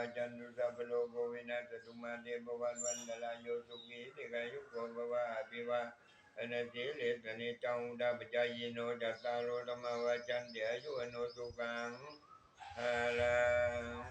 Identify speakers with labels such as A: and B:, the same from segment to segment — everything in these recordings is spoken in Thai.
A: าจันตุสัพโลกวินาศตุมาเตปวันวันตลายโยสุขีติกายุโกภวะอภิวาอนาติเลสเนจังดาปจายโนจัตตารโรธรรมวาจันเดียยุอโนสุขังอาลัง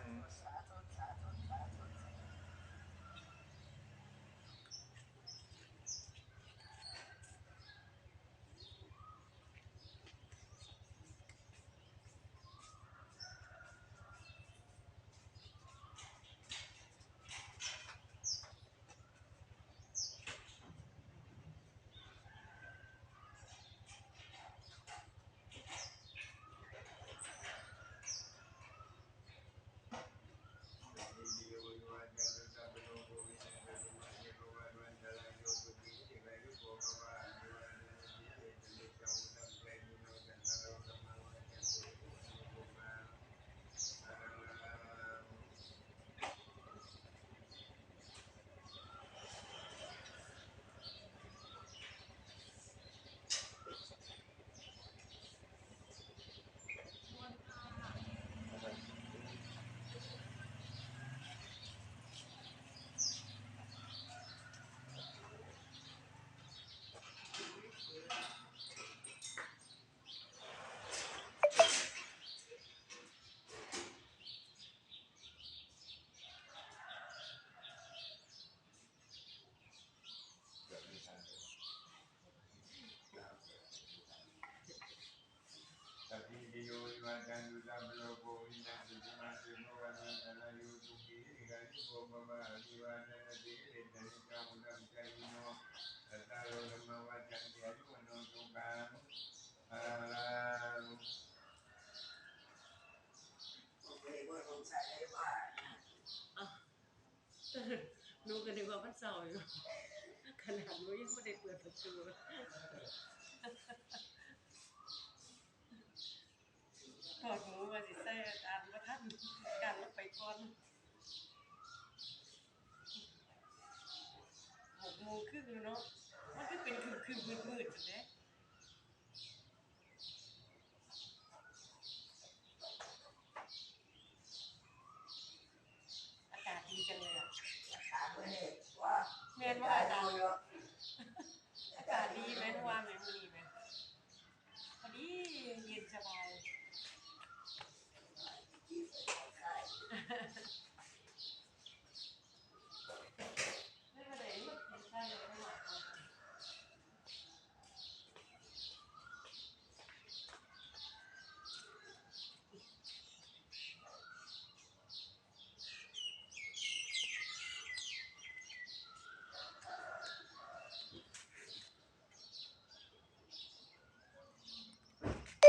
A: สัพพิติโยวิวัจจันตุสัพพโลกโควินาศตุมาเตภวันวันตรายโยสุขี ติกายุโกภวะอภิวาทนาติเลสนิจังดัมจโนตตาโรธรรมวาจันเดียยุโนสุขังอาลัง
B: หนูก็นึกว่ามันเศร้าอยู่ขนาดนูยังไม่ได้เปิดประตูถอดหมูมาสิใส่อาจามานการลงไปก่อน หกโมงครึ่งแล้วเ